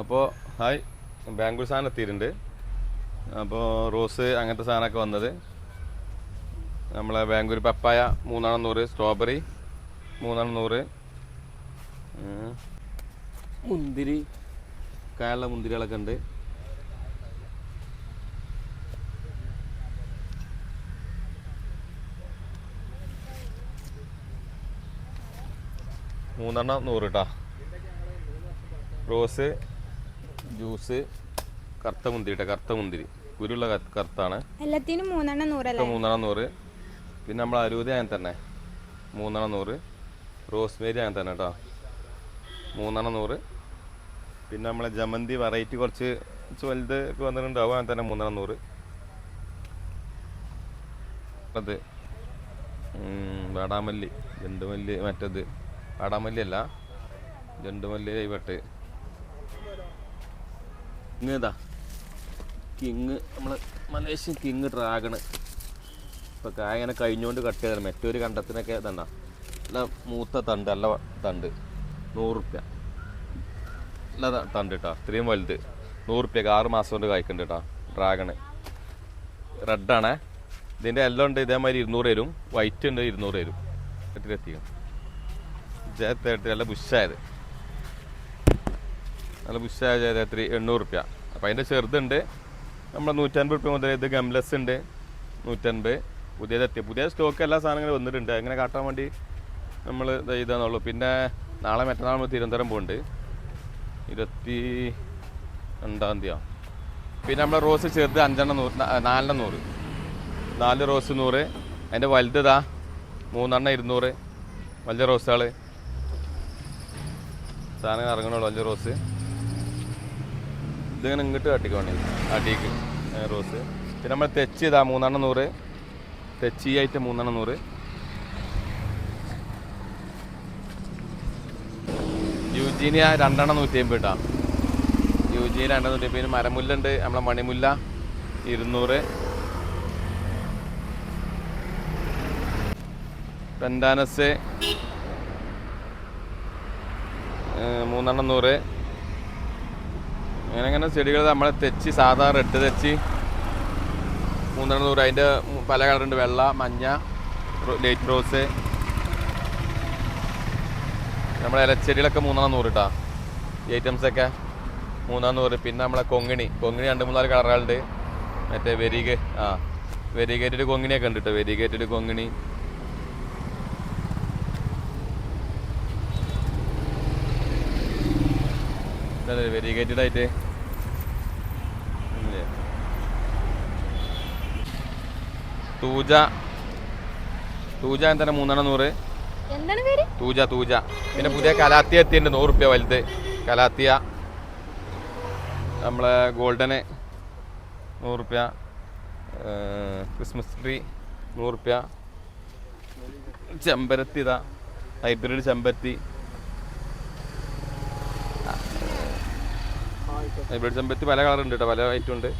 അപ്പോൾ ഹായ്. ബാംഗ്ലൂർ സാധനം എത്തിയിട്ടുണ്ട്. അപ്പോൾ റോസ് അങ്ങനത്തെ സാധനമൊക്കെ വന്നത്. നമ്മളെ ബാംഗ്ലൂർ പപ്പായ മൂന്നെണ്ണം നൂറ്. സ്ട്രോബെറി മൂന്നെണ്ണം നൂറ്. മുന്തിരി കായുള്ള മുന്തിരികളൊക്കെ ഉണ്ട്. മൂന്നെണ്ണം നൂറ് കേട്ടോ റോസ് ജ്യൂസ് കറുത്ത മുന്തിരി കേട്ടോ കറുത്ത മുന്തിരി. കുരുള്ള കറുത്താണ്. എല്ലാത്തിനും മൂന്നെണ്ണം നൂറല്ലേ? മൂന്നെണ്ണം നൂറ്. പിന്നെ നമ്മൾ അരുവതി അങ്ങനെ തന്നെ. മൂന്നെണ്ണം നൂറ്. റോസ്മേരി അങ്ങനെ തന്നെ കേട്ടോ മൂന്നെണ്ണം നൂറ്. പിന്നെ നമ്മളെ ജമന്തി വെറൈറ്റി കുറച്ച് വലുത് ഒക്കെ വന്നിട്ടുണ്ടാവും. അങ്ങനെ തന്നെ മൂന്നെണ്ണം നൂറ്. അത്. വാടാമല്ലി ജണ്ടുമല്ലി മറ്റത്. വാടാമല്ലി അല്ല ജണ്ടുമല്ലി കൈവട്ട്. ഇങ്ങ് ഇതാ. കിങ് നമ്മൾ മലേഷ്യൻ കിങ് ഡ്രാഗണ്. ഇപ്പോൾ കായ ഇങ്ങനെ കഴിഞ്ഞുകൊണ്ട് കട്ട് ചെയ്താണ്. മറ്റൊരു കണ്ടത്തിനൊക്കെ ഇതണ്ട. നല്ല മൂത്ത തണ്ട് നല്ല തണ്ട്. നൂറുപ്യ. നല്ല തണ്ട് കേട്ടോ ഇത്രയും വലുത്. നൂറുപ്യക്ക് ആറ് മാസം കൊണ്ട് കായ്ക്കുന്നുണ്ട് കേട്ടോ ഡ്രാഗണ്. റെഡാണേ. ഇതിന്റെ എല്ലാം ഉണ്ട്. ഇതേമാതിരി ഇരുന്നൂറ് വരും വൈറ്റ് ഉണ്ട്. ഇരുന്നൂറ് വരും എത്തിലെത്തിക്കും ജയത്തെ നല്ല ബുഷായത് നല്ല ബുഷായ ജയത്തേത്രി എണ്ണൂറ് റുപ്യ അപ്പം അതിന്റെ ചെറുതുണ്ട്. നമ്മൾ നൂറ്റൻപത് റുപ്യ മുതൽ ഇത് ഗംലെസ് ഉണ്ട്. നൂറ്റൻപത്. പുതിയതെത്തി പുതിയ സ്റ്റോക്ക് എല്ലാ സാധനങ്ങളും വന്നിട്ടുണ്ട്. അങ്ങനെ കാട്ടാൻ വേണ്ടി നമ്മൾ ഇതാണെന്നുള്ളൂ പിന്നെ നാളെ മറ്റന്നാൾ നമ്മൾ തിരുവനന്തപുരം പോകുന്നുണ്ട് ഇരുപത്തി രണ്ടാം തീയതി പിന്നെ നമ്മളെ റോസ് ചെറുത് അഞ്ചെണ്ണം നൂറ് നാലെണ്ണം നൂറ്. നാല് റോസ് നൂറ്. അതിന്റെ വലുത് ഇതാ മൂന്നെണ്ണം ഇരുന്നൂറ്. വലിയ റോസുകൾ സാധനങ്ങൾ ഇറങ്ങണുള്ളൂ വലിയ റോസ്. ഇതിങ്ങനെ ഇങ്ങോട്ട് കാട്ടിക്കോണേ അടിക്ക് റോസ്. പിന്നെ നമ്മൾ തെച്ചി ഇതാ മൂന്നെണ്ണം നൂറ്. തെച്ചി ആയിട്ട് മൂന്നെണ്ണം നൂറ്. യുജീനിയ രണ്ടെണ്ണം നൂറ്റി അമ്പത് കേട്ടോ യുജീനിയ രണ്ടെണ്ണം നൂറ്റി അമ്പത് പിന്നെ മരമുല്ല ഉണ്ട് നമ്മളെ മണിമുല്ല ഇരുന്നൂറ്. പെൻഡാനസ് മൂന്നെണ്ണം നൂറ്. അങ്ങനെ അങ്ങനെ ചെടികൾ നമ്മൾ തെച്ചി സാധാ റെഡ് തെച്ചി മൂന്നെണ്ണം നൂറ് അതിന്റെ പല കളറുണ്ട്. വെള്ള മഞ്ഞ ലൈറ്റ് റോസ്. നമ്മളെ ഇലച്ചെടികളൊക്കെ മൂന്നെണ്ണം നൂറ് കേട്ടോ ഈ ഐറ്റംസൊക്കെ മൂന്നാം നൂറ് പിന്നെ നമ്മളെ കൊങ്ങിണി. കൊങ്ങിണി രണ്ട് മൂന്നാൽ കളറുകളുണ്ട്. മറ്റേ വെരിഗ ആ വെരിഗേറ്റഡ് കൊങ്ങിണിയൊക്കെ ഉണ്ട് കേട്ടോ വെരിഗേറ്റഡ് കൊങ്ങിണി ഇതല്ലേ വെരിഗേറ്റഡ് ആയിട്ട്? തൂജ. തൂജ എന്താണ് മൂന്നെണ്ണം നൂറ്? Thuja thuja. പിന്നെ പുതിയ കലാത്തിയ എത്തിയുണ്ട് നൂറ് റുപ്യ വലുത്. കലാത്തിയ. നമ്മളെ ഗോൾഡന് നൂറ് റുപ്യ ക്രിസ്മസ് ട്രീ നൂറ് റുപ്യ ചെമ്പരത്തി ഇതാ. ഹൈബ്രിഡ് ചെമ്പരത്തി. ഹൈബ്രിഡ് ചെമ്പരത്തി പല കളർ ഉണ്ട് കേട്ടോ പല ഐറ്റം ഉണ്ട്.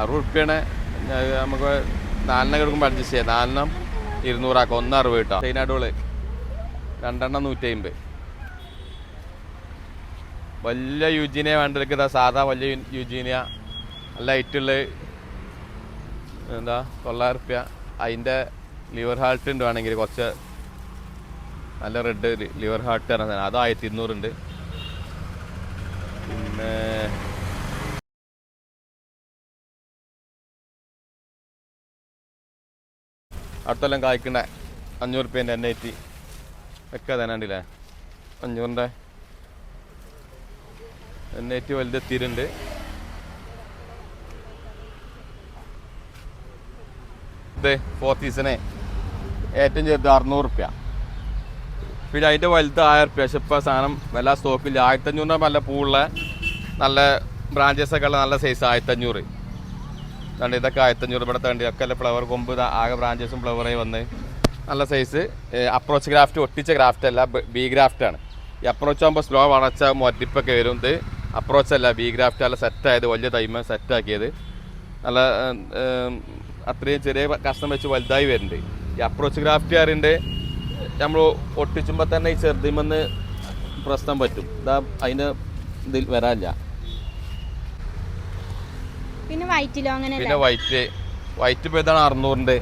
അറുപത് റുപ്യാണ് നമുക്ക് നാലെണ്ണം എടുക്കുമ്പോൾ അഡ്ജസ്റ്റ് ചെയ്യാം. നാലെണ്ണം ഇരുന്നൂറാക്കാം. ഒന്ന് അറുപത് കേട്ടോ ചൈനാഡോൾ രണ്ടെണ്ണം നൂറ്റി അമ്പത് വലിയ യുജീനിയ വേണ്ടവർക്ക് സാധാ വലിയ യുജീനിയ നല്ല ഹൈറ്റുള്ള എന്താ തൊള്ളായിരം റുപ്യ അതിന്റെ ലിവർ ഹാർട്ട് ഉണ്ട് വേണമെങ്കിൽ കുറച്ച് നല്ല റെഡ് ലിവർ ഹാർട്ട് പറഞ്ഞ സാധനം അത് ആയിരത്തി ഇരുന്നൂറുണ്ട് പിന്നെ അടുത്തെല്ലാം കായ്ക്കണ്ടേ അഞ്ഞൂറ് റുപ്യേന്റെ ഐ ടി ഒക്കെ തന്നാണ്ടില്ലേ അഞ്ഞൂറിന്റെ. എൻ ഐ ടി വലുതെത്തിയിട്ടുണ്ട്. ഇത് ഫോർത്തീസിനെ ഏറ്റവും ചെറുത് അറുന്നൂറ് റുപ്യ പിന്നെ അതിന്റെ വലുത് ആയിരം റുപ്യ പക്ഷെ ഇപ്പോൾ സാധനം വല്ല സ്റ്റോക്കില്ല ആയിരത്തഞ്ഞൂറിന്റെ നല്ല പൂവുള്ള നല്ല ബ്രാഞ്ചസ് ഒക്കെ ഉള്ള നല്ല സൈസ് ആയിരത്തഞ്ഞൂറ്. കണ്ട് ഇതൊക്കെ ആയിരത്തഞ്ഞൂറ്. ഇവിടെ തണ്ടി ഒക്കെ അല്ല ഫ്ലവർ കൊമ്പ്. ആകെ ബ്രാഞ്ചസും ഫ്ലവറായി വന്ന്. നല്ല സൈസ് അപ്രോച്ച് ഗ്രാഫ്റ്റ് ഒട്ടിച്ച ഗ്രാഫ്റ്റ് അല്ല ബി ഗ്രാഫ്റ്റ് ആണ്. ഈ അപ്രോച്ച് ആകുമ്പോൾ സ്ലോ വളച്ച മൊറ്റിപ്പൊക്കെ വരും ഇത് അപ്രോച്ച് അല്ല ബി ഗ്രാഫ്റ്റ് സെറ്റ് സെറ്റായത് വലിയ ടൈം സെറ്റാക്കിയത് നല്ല അത്രയും ചെറിയ കഷ്ണം വെച്ച് വലുതായി വരുന്നുണ്ട്. ഈ അപ്രോച്ച് ഗ്രാഫ്റ്റ് അറിയുണ്ട് നമ്മൾ ഒട്ടിച്ചുമ്പോൾ തന്നെ ഈ ചെറുതിമെന്ന് പ്രശ്നം പറ്റും. ഇതാ അതിന് ഇതിൽ വരാനില്ല. പിന്നെ വൈറ്റിലോ പിന്നെ അങ്ങനെയല്ലേ വൈറ്റ് വൈറ്റ് ഇപ്പോൾ ഇതാണ് അറുന്നൂറിന്റെ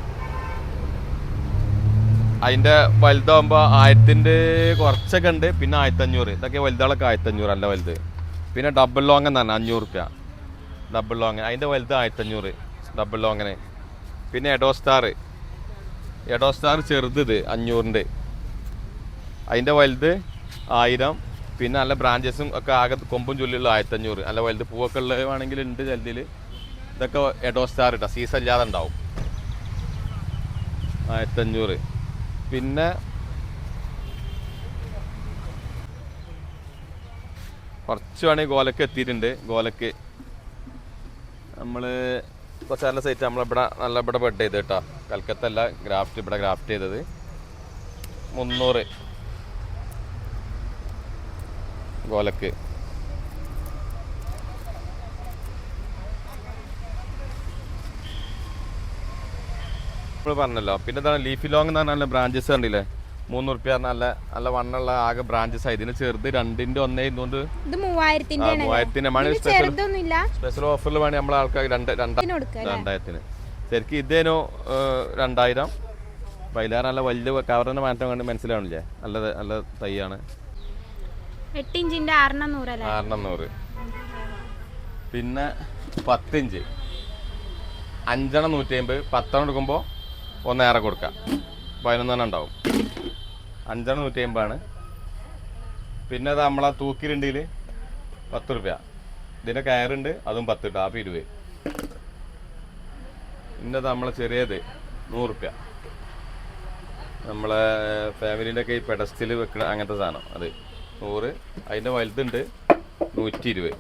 അതിന്റെ വലുതാകുമ്പോൾ ആയിരത്തിന്റെ കുറച്ചൊക്കെ ഉണ്ട്. പിന്നെ ആയിരത്തഞ്ഞൂറ്. ഇതൊക്കെ വലുതാളൊക്കെ ആയിരത്തഞ്ഞൂറ് അല്ല വലുത്. പിന്നെ ഡബിൾ ലോങ് എന്നാണ് അഞ്ഞൂറ് റുപ്യ. ഡബിൾ ലോങ് അതിന്റെ വലുത് ആയിരത്തഞ്ഞൂറ്. ഡബിൾ ലോങ്ങിന് പിന്നെ എഡോ സ്റ്റാർ എഡോ സ്റ്റാർ ചെറുത് ഇത് അഞ്ഞൂറിന്റെ അതിന്റെ വലുത് ആയിരം. പിന്നെ നല്ല ബ്രാഞ്ചസും ഒക്കെ ആകെ കൊമ്പും ചൊല്ലിയുള്ള ആയിരത്തഞ്ഞൂറ്. നല്ല വലുത്. പൂവൊക്കെ ഉള്ളതാണെങ്കിൽ ഉണ്ട് ചിലതിൽ ഇതൊക്കെ എഡോ സ്റ്റാർ ഇട്ടാ. സീസൺ ഇല്ലാതെ ഉണ്ടാവും. ആയിരത്തഞ്ഞൂറ്. പിന്നെ കുറച്ച് വേണമെങ്കിൽ ഗോലക്ക് എത്തിയിട്ടുണ്ട്. ഗോലക്ക് നമ്മൾ കുറച്ച് നല്ല സൈറ്റ് നമ്മളിവിടെ നല്ല ഇവിടെ ബെഡ് ചെയ്ത് കേട്ടോ. കൽക്കത്ത അല്ല ഗ്രാഫ്റ്റ് ഇവിടെ ഗ്രാഫ്റ്റ് ചെയ്തത്. മുന്നൂറ്. ഗോലക്ക്. നമ്മൾ പറഞ്ഞല്ലോ. പിന്നെ എന്താണ് ലീഫി ലോങ് എന്ന് പറഞ്ഞാൽ ബ്രാഞ്ചസ് കണ്ടില്ലേ? മൂന്ന് റുപ്യ നല്ല നല്ല വണ്ണുള്ള ആകെ ബ്രാഞ്ചസ് ആയി ഇതിന് ചെറുത് രണ്ടിന്റെ ഒന്നേ ഇതുകൊണ്ട് ഇത് മൂവായിരത്തിന്റെ സ്പെഷ്യൽ ഓഫറിൽ വേണമെങ്കിൽ നമ്മളെ ആൾക്കാർ രണ്ട്? രണ്ടായിരത്തിന്. ശരിക്കും ഇതേനു രണ്ടായിരം. വൈലാറ് നല്ല വലിയ കവറിന് മാറ്റം കണ്ട് മനസ്സിലാവണില്ലേ? നല്ല നല്ല തൈയാണ് പിന്നെ പത്തിഞ്ച്. അഞ്ചെണ്ണം നൂറ്റി അമ്പത് പത്തെണ്ണം എടുക്കുമ്പോൾ ഒന്നേറെ കൊടുക്കാം. പതിനൊന്നെണ്ണം ഉണ്ടാവും. അഞ്ചെണ്ണം നൂറ്റി അമ്പതാണ് പിന്നെ അത് നമ്മളെ തൂക്കിലുണ്ടെങ്കിൽ പത്ത് റുപ്യ. ഇതിന്റെ കയറുണ്ട് അതും പത്ത് കിട്ടും. ആപ്പ് ഇരുപത്. പിന്നെ നമ്മളെ ചെറിയത് നൂറ് റുപ്യ. നമ്മളെ ഒക്കെ ഈ പെഡസ്റ്റിൽ വെക്കുന്ന അങ്ങനത്തെ സാധനം. അത് നൂറ്. അതിന്റെ വലുതുണ്ട് നൂറ്റി ഇരുപത്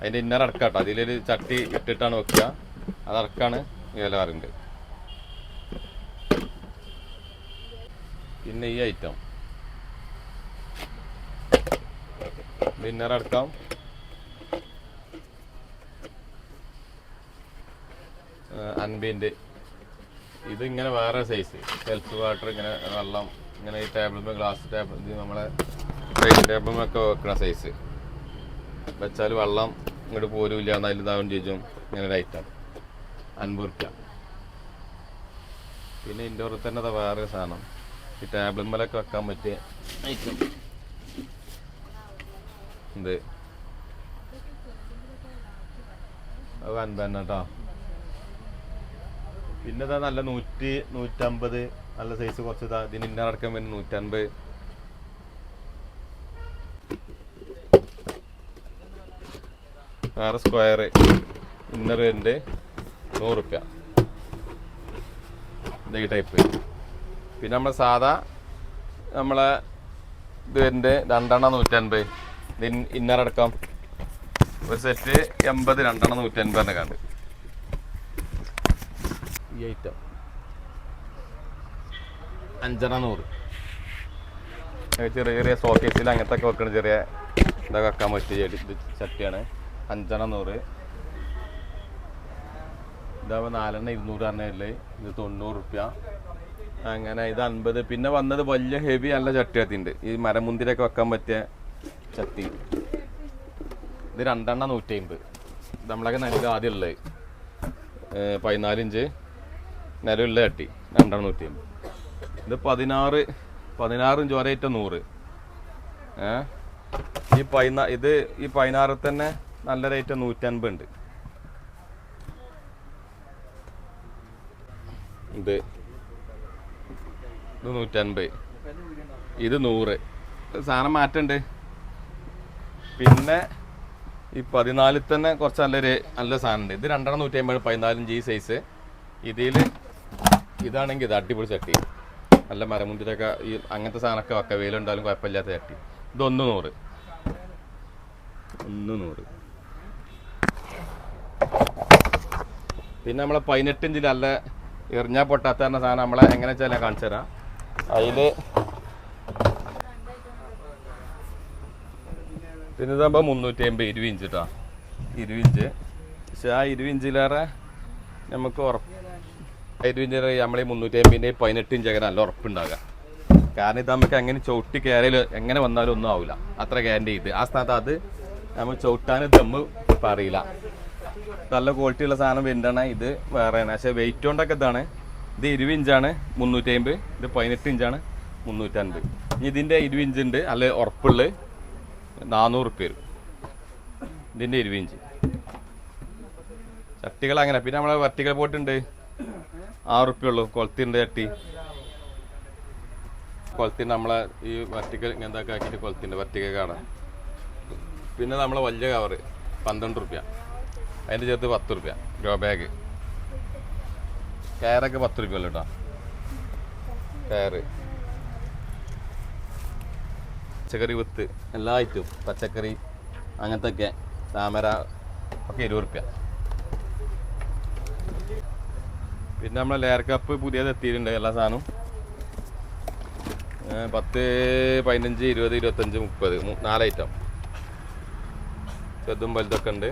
അതിന്റെ ഇന്നർ അടക്കാട്ടോ. അതിലൊരു ചട്ടി ഇട്ടിട്ടാണ് വെക്കുക. അതടക്കാണ് വില ഏലാറുണ്ട് പിന്നെ ഈ ഐറ്റം ഡിന്നർ അടക്കാം. അൻപിന്റെ ഇത് ഇങ്ങനെ വേറെ സൈസ് സെൽഫ് വാട്ടർ ഇങ്ങനെ വെള്ളം ഇങ്ങനെ ഈ ടേബിളിൽ ഗ്ലാസ് ടേബിൾ ഇത് നമ്മളെ ഡൈനിങ് ടേബിളുമൊക്കെ വെക്കുന്ന സൈസ് വെച്ചാൽ വെള്ളം ഇങ്ങോട്ട് പോരുമില്ല എന്നാൽ ഇതാവും ചേച്ചും ഇങ്ങനെ ഒരു ഐറ്റം അൻപത് റുപ്യ പിന്നെ ഇൻഡോറിൽ തന്നെ വേറെ സാധനം. ഈ ടേബിളിന്മേലൊക്കെ വെക്കാൻ പറ്റിയ ഐറ്റം. എന്ത്? അത് കേട്ടോ പിന്നെ ഇതാ നല്ല നൂറ്റി നൂറ്റമ്പത് നല്ല സൈസ് കുറച്ച് ഇതാ. ഇതിന് ഇന്നർ അടക്കം പിന്നെ നൂറ്റമ്പത് വേറെ സ്ക്വയർ ഇന്നർ വരുന്നുണ്ട് നൂറുപ്യ ടൈപ്പ് പിന്നെ നമ്മൾ സാധാ നമ്മളെ ഇത് വരുന്നത് രണ്ടെണ്ണം നൂറ്റൻപത്. ഇതിന് ഇന്നർ അടക്കം ഒരു സെറ്റ് എൺപത് രണ്ടെണ്ണം നൂറ്റൻപത് കണ്ട്. ഈ ഐറ്റം അഞ്ചെണ്ണം നൂറ്. ചെറിയ ചെറിയ സോക്കേസിൽ അങ്ങനത്തെ ഒക്കെ വെക്കണ ചെറിയ ഇതൊക്കെ വെക്കാൻ പറ്റിയ ചട്ടിയാണ്. അഞ്ചെണ്ണം നൂറ്. ഇതാവുമ്പോൾ നാലെണ്ണം ഇരുന്നൂറ് തന്നെ ഇത് തൊണ്ണൂറ് റുപ്യ. അങ്ങനെ ഇത് അൻപത്. പിന്നെ വന്നത് വലിയ ഹെവി നല്ല ചട്ടിയത്തിണ്ട്. ഈ മരമുന്തിരൊക്കെ വെക്കാൻ പറ്റിയ ചട്ടി. ഇത് രണ്ടെണ്ണം നൂറ്റി അമ്പത് നമ്മളൊക്കെ നിലവിൽ ആദ്യം ഉള്ളത്. പതിനാലിഞ്ച് നിലവിലുള്ള ചട്ടി. രണ്ടെണ്ണം നൂറ്റി അമ്പത് ഇത് പതിനാറ് പതിനാറും ഒരേറ്റ നൂറ്. ഏ? ഈ പതിനാ ഇത് ഈ പതിനാറിൽ തന്നെ നല്ല റേറ്റ് നൂറ്റൻപത് ഉണ്ട് ഇത് ഇത് നൂറ്റൻപത്. ഇത് നൂറ്. സാധനം മാറ്റണ്ട്. പിന്നെ ഈ പതിനാലിൽ തന്നെ കുറച്ച് നല്ലൊരു നല്ല സാധനം ഉണ്ട് ഇത് രണ്ടെണ്ണം നൂറ്റി അമ്പത് പതിനാലും ഈ സൈസ് ഇതിൽ ഇതാണെങ്കിൽ ഇത് അടിപൊളി ചട്ടി നല്ല മരമുന്തിരൊക്കെ ഈ അങ്ങനത്തെ സാധനമൊക്കെ വെക്കാം. വെയിലുണ്ടാലും കുഴപ്പമില്ലാത്ത ചട്ടി ഇതൊന്ന് നൂറ്. ഒന്ന് നൂറ്. പിന്നെ നമ്മളെ പതിനെട്ടിഞ്ചിൽ നല്ല എറിഞ്ഞാൽ പൊട്ടാത്ത സാധനം നമ്മളെ എങ്ങനെ വെച്ചാൽ ഞാൻ കാണിച്ചു തരാം അതിൽ പിന്നെ ഇതാകുമ്പോൾ മുന്നൂറ്റി അമ്പത് ഇരുപത് ഇഞ്ച് കേട്ടോ ഇരുപത് ഇഞ്ച്. പക്ഷെ ആ ഇരുപത് ഇഞ്ചിലേറെ നമുക്ക് ഉറപ്പ് ഇരുപത് ഇഞ്ചിലേറെ നമ്മൾ ഈ മുന്നൂറ്റി അമ്പതിന്റെ പതിനെട്ട് ഇഞ്ച് അങ്ങനെ നല്ല ഉറപ്പുണ്ടാകുക കാരണം ഇത് നമുക്ക് അങ്ങനെ ചവിട്ടി കയറിയാൽ എങ്ങനെ വന്നാലും ഒന്നും ആവില്ല അത്ര ഗ്യാരണ്ടി ഇത്. ആ സ്ഥാനത്ത് അത് നമ്മൾ ചവിട്ടാനും ദമ്മ് പറയില്ല. നല്ല ക്വാളിറ്റി ഉള്ള സാധനം വരുന്നതാണ് ഇത് വേറെയാണ്. പക്ഷേ വെയിറ്റ് കൊണ്ടൊക്കെ ഇതാണ്. ഇത് ഇരുപത് ഇഞ്ചാണ് മുന്നൂറ്റി അമ്പത് ഇത് പതിനെട്ട് ഇഞ്ചാണ് മുന്നൂറ്റൻപത്. ഇനി ഇതിന്റെ ഇരുപത് ഇഞ്ച് ഉണ്ട് അല്ലെ ഉറപ്പുള്ള നാനൂറ് റുപ്യ വരും. ഇതിന്റെ ഇരുപത് ഇഞ്ച്. ചട്ടികൾ അങ്ങനെ പിന്നെ നമ്മളെ വട്ടികൾ പോയിട്ടുണ്ട് ആറ് റുപ്യ ഉള്ളൂ കൊളത്തിന്റെ ചട്ടി. കൊളത്തിന് നമ്മളെ ഈ വർട്ടിക്കൽ ഇങ്ങനത്തെ ആക്കിയിട്ട് കൊളത്തിന്റെ വർട്ടിക്കൽ കാണാം. പിന്നെ നമ്മളെ വലിയ കവറ് പന്ത്രണ്ട് റുപ്യ അതിന്റെ ചേർത്ത് പത്ത് റുപ്യ ഗ്രോ ബാഗ് കയറൊക്കെ പത്ത് രൂപ കേട്ടോ കയറ്. പച്ചക്കറി വിത്ത്. എല്ലാ ഐറ്റവും പച്ചക്കറി അങ്ങനത്തെ ഒക്കെ താമര ഒക്കെ ഇരുപത് റുപ്യ പിന്നെ നമ്മളെ ലെയർ കപ്പ് പുതിയത് എത്തിയിട്ടുണ്ട് എല്ലാ സാധനവും. പത്ത് പതിനഞ്ച് ഇരുപത് ഇരുപത്തഞ്ച് മുപ്പത്. നാല് ഐറ്റം ചെറുതും വലുതൊക്കെ ഉണ്ട്.